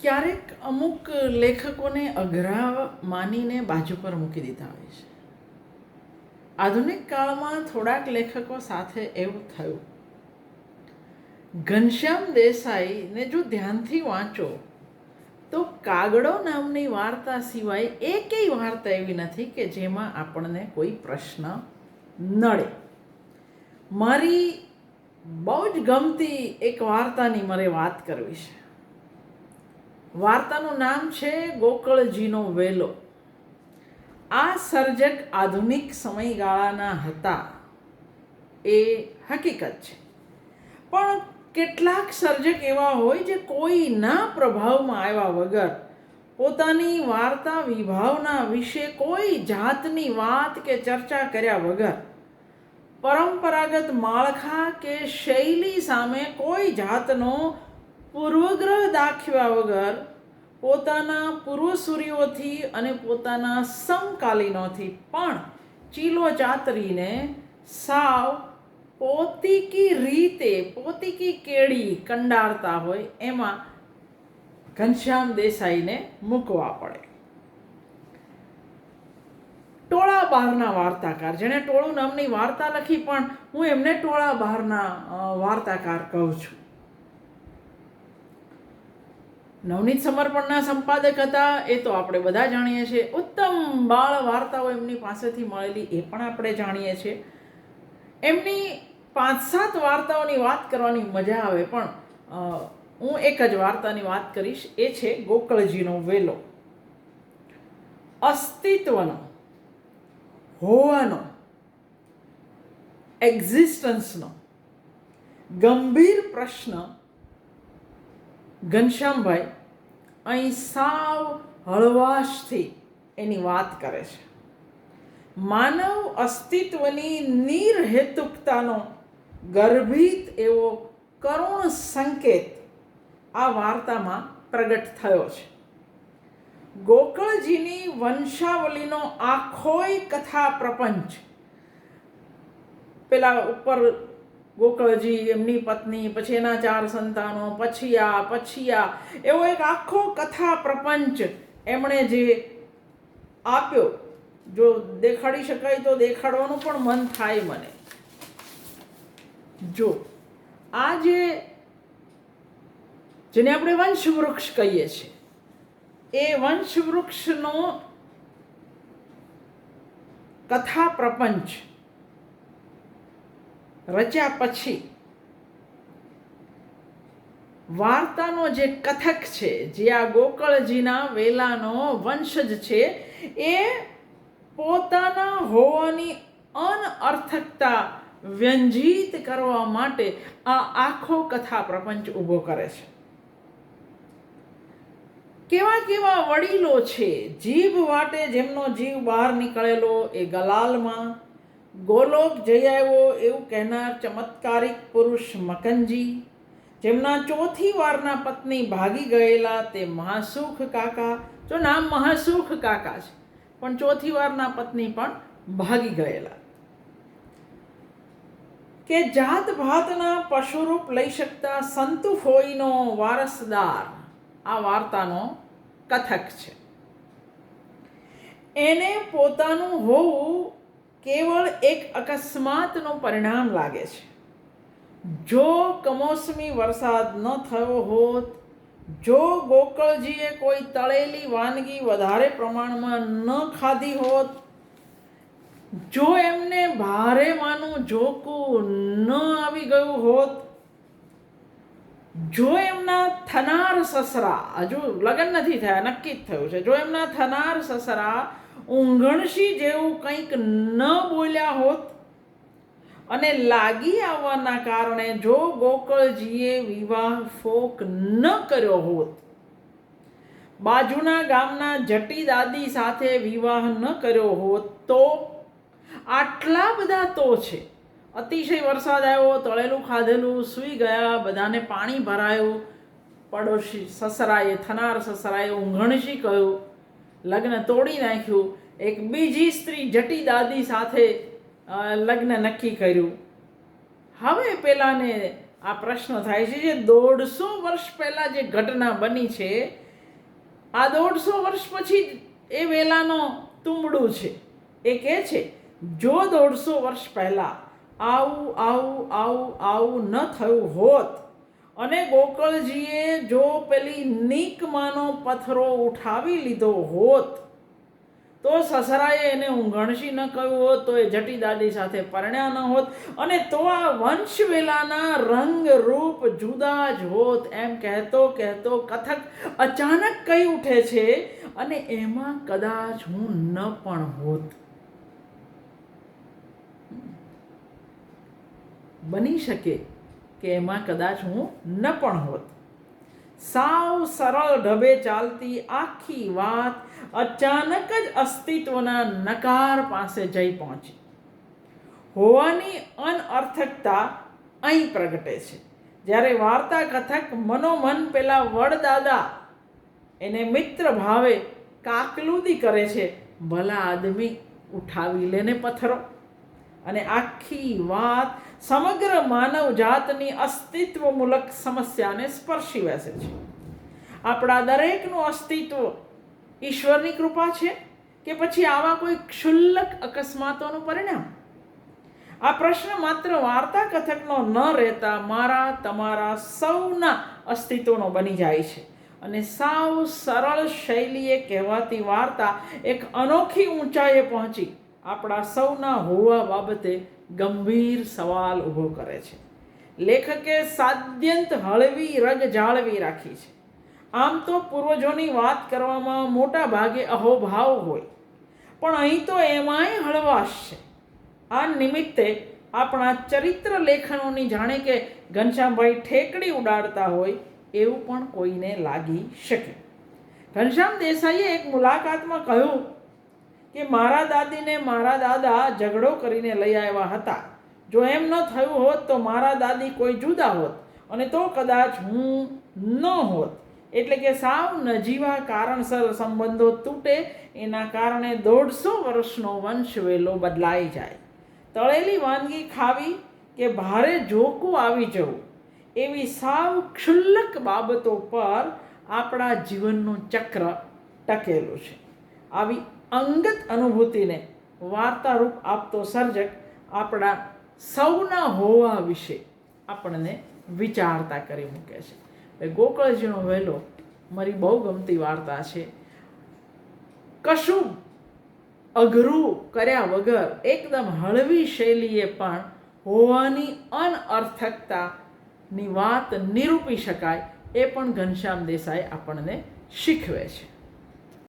ક્યારેક અમુક લેખકોને અઘરા માનીને બાજુ પર મૂકી દીધા હોય છે. આધુનિક કાળમાં થોડાક લેખકો સાથે એવું થયું. ઘનશ્યામ દેસાઈને જો ધ્યાનથી વાંચો, તો કાગડો નામની વાર્તા સિવાય એકેય વાર્તા એવી નથી કે જેમાં આપણને કોઈ પ્રશ્ન નડે. મારી બહુ જ ગમતી એક વાર્તાની મારે વાત કરવી છે. વાર્તાનું નામ છે ગોકળજીનો વેલો. આ સર્જક આધુનિક સમયગાળાના હતા. એ હકીકત છે. પણ કેટલાક સર્જક એવા હોય જે કોઈના પ્રભાવમાં આવ્યા વગર પોતાની વાર્તા વિભાવના વિશે કોઈ જાતની વાત કે ચર્ચા કર્યા વગર પરંપરાગત માળખા કે શૈલી સામે કોઈ જાતનો પૂર્વગ્રહ દાખવ્યા વગર પોતાના પૂર્વસૂરીઓથી અને પોતાના સમકાલીનોથી પણ ચીલો ચાતરીને સાવ પોતીકી રીતે, પોતીકી કેળી કંડારતા હોય એમાં ઘનશ્યામ દેસાઈને મૂકવા પડે. ટોળા બહારના વાર્તાકાર, જેણે ટોળું નામની વાર્તા લખી પણ હું એમને ટોળા બહારના વાર્તાકાર કહું છું. નવનીત સમર્પણના સંપાદક હતા. એ તો આપણે બધા જાણીએ છીએ. ઉત્તમ બાળ વાર્તાઓ એમની પાસેથી મળેલી એ પણ આપણે જાણીએ છીએ. એમની પાંચ સાત વાર્તાઓની વાત કરવાની મજા આવે, પણ હું એક જ વાર્તાની વાત કરીશ. એ છે ગોકળજીનો વેલો. અસ્તિત્વનો, હોવાનો એક્ઝિસ્ટન્સનો ગંભીર પ્રશ્ન ઘનશ્યામભાઈ અહીં સાવ હળવાશથી એની વાત કરે છે. માનવ અસ્તિત્વની નિર્હેતુકતાનો ગર્ભિત એવો કરુણ સંકેત આ વાર્તામાં પ્રગટ થયો છે. ગોકળજીની વંશાવલીનો આખોય કથા પ્રપંચ પેલા ઉપર ગોકળજી, એમની પત્ની, પછી એના ચાર સંતાનો, પછી આ પછી આ. એવો એક આખો કથા પ્રપંચ એમણે જે આપ્યો. જો દેખાડી શકાય તો દેખાડવાનું પણ મન થાય મને. જો, આ જે, જેને આપણે વંશવૃક્ષ કહીએ છીએ, એ વંશવૃક્ષનો કથા પ્રપંચ રચ્યા પછી વાર્તાનો જે કથક છે, જે આ ગોકળજીના વેલાનો વંશજ છે, એ પોતાના હોવાની અનઅર્થકતા વ્યંજિત કરવા માટે આ આખો કથા પ્રપંચ ઊભો કરે છે. કેવા કેવા વડીલો છે, જીભ વાટે જેમનો જીવ બહાર નીકળેલો એ ગલાલમાં ગોલોક જઈ આવ્યો એવું કહેનાર ચમત્કારિક પુરુષ મકનજી. જેમના ચોથી વારના પત્ની ભાગી ગયેલા તે મહાસુખ કાકા, જો નામ મહાસુખ કાકા છે, પણ ચોથી વારના પત્ની પણ ભાગી ગયેલા. કે જાત ભાતના પશુરૂપ લઈ શકતા સંતુ ફોઈનો વારસદાર, આ વાર્તાનો કથક છે. એને પોતાનું હોવું કેવળ એક અકસ્માતનું પરિણામ લાગે છે. જો કમોસમી વરસાદ ન થયો હોત, જો ગોકળજીએ કોઈ તળેલી વાનગી વધારે પ્રમાણમાં ન ખાધી હોત, જો એમને ભારે માનું જોકું ન આવી ગયું હોત, જો એમના થનાર સસરા, હજુ લગ્ન નથી થયા, નક્કી જ થયું છે, જો એમના થનાર સસરા ઊંઘણશી જેવું કંઈક ન બોલ્યા હોત અને લાગી આવવાના કારણે જો ગોકળજીએ વિવાહ ફોક ન કર્યો હોત. બાજુના ગામના જટી દાદી સાથે વિવાહ ન કર્યો હોત તો આટલા બધા તો છે. અતિશય વરસાદ આવ્યો, તળેલું ખાધેલું, સૂઈ ગયા, બધાને પાણી ભરાયું. પડોશી સસરાએ, થનાર સસરાએ ઊંઘણશી કહ્યું લગ્ન તોડી નાખ્યું. એક બીજી સ્ત્રી જટી દાદી સાથે લગ્ન નક્કી કર્યું. હવે પેલાને આ પ્રશ્ન થાય છે જે દોઢસો વર્ષ પહેલાં જે ઘટના બની છે, આ દોઢસો વર્ષ પછી એ વેલાનો તુંબડું છે. એ કહે છે, જો દોઢસો વર્ષ પહેલાં આવું આવું આવું આવું ન થયું હોત અને ગોકળજીએ જો પેલી નીકમાંનો પથ્થરો ઉઠાવી લીધો હોત, તો સસરાએ એને ઊંઘણશી ન કહ્યું હોત, તો એ જટી દાદી સાથે પરણ્યા ન હોત, અને તો આ વંશવેલાના રંગ રૂપ જુદા જ હોત. એમ કહેતો કહેતો કથક અચાનક કઈ ઉઠે છે અને એમાં કદાચ હું ન પણ હોત. બની શકે. કે એમાં કદાચ હું ન પણ હોત. સાવ સરળ ઢબે ચાલતી આખી વાત અચાનક જ અસ્તિત્વના નકાર પાસે જઈ પહોંચી. હોવાની અનઅર્થકતા અહીં પ્રગટે છે. જ્યારે વાર્તા કથક મનોમન પેલા વડદાદા એને મિત્ર ભાવે કાકલુદી કરે છે, ભલા આદમી ઉઠાવી લેને પથ્થરો. અને આખી વાત સમગ્ર માનવ જાતની અસ્તિત્વમૂલક સમસ્યાને સ્પર્શી બેસે છે. આપણા દરેકનું અસ્તિત્વ ઈશ્વરની કૃપા છે કે પછી આવા કોઈ ક્ષુલ્લક અકસ્માતોનું પરિણામ? આ પ્રશ્ન માત્ર વાર્તા કથકનો ન રહેતા મારા, તમારા સૌના અસ્તિત્વનો બની જાય છે. અને સાવ સરળ શૈલીએ કહેવાતી વાર્તા એક અનોખી ઊંચાઈએ પહોંચી આપણા સૌના હોવા બાબતે ગંભીર સવાલ ઊભો કરે છે. લેખકે સાદ્યંત હળવી રગ જાળવી રાખી છે. આમ તો પૂર્વજોની વાત કરવામાં મોટા ભાગે અહોભાવ હોય. પણ અહીં તો એમાંય હળવાશ છે. આ નિમિત્તે આપણા ચરિત્ર લેખનોની જાણે કે ઘનશ્યામભાઈ ઠેકડી ઉડાડતા હોય એવું પણ કોઈને લાગી શકે. ઘનશ્યામ દેસાઈએ એક મુલાકાતમાં કહ્યું કે મારા દાદીને મારા દાદા ઝઘડો કરીને લઈ આવ્યા હતા. જો એમ ન થયું હોત તો મારા દાદી કોઈ જુદા હોત અને તો કદાચ હું ન હોત. એટલે કે સાવ નજીવા કારણસર સંબંધો તૂટે, એના કારણે દોઢસો વર્ષનો વંશ વેલો બદલાઈ જાય. તળેલી વાનગી ખાવી કે ભારે જોકું આવી જવું, એવી સાવ ક્ષુલ્લક બાબતો પર આપણા જીવનનું ચક્ર ટકેલું છે. આવી અંગત અનુભૂતિને વાર્તારૂપ આપતો સર્જક આપણા સૌના હોવા વિશે આપણને વિચારતા કરી મૂકે છે. એ ગોકળજીનો વહેલો, મારી બહુ ગમતી વાર્તા છે. કશું અઘરું કર્યા વગર એકદમ હળવી શૈલીએ પણ હોવાની અનઅર્થકતાની વાત નિરૂપી શકાય એ પણ ઘનશ્યામ દેસાઈ આપણને શીખવે છે.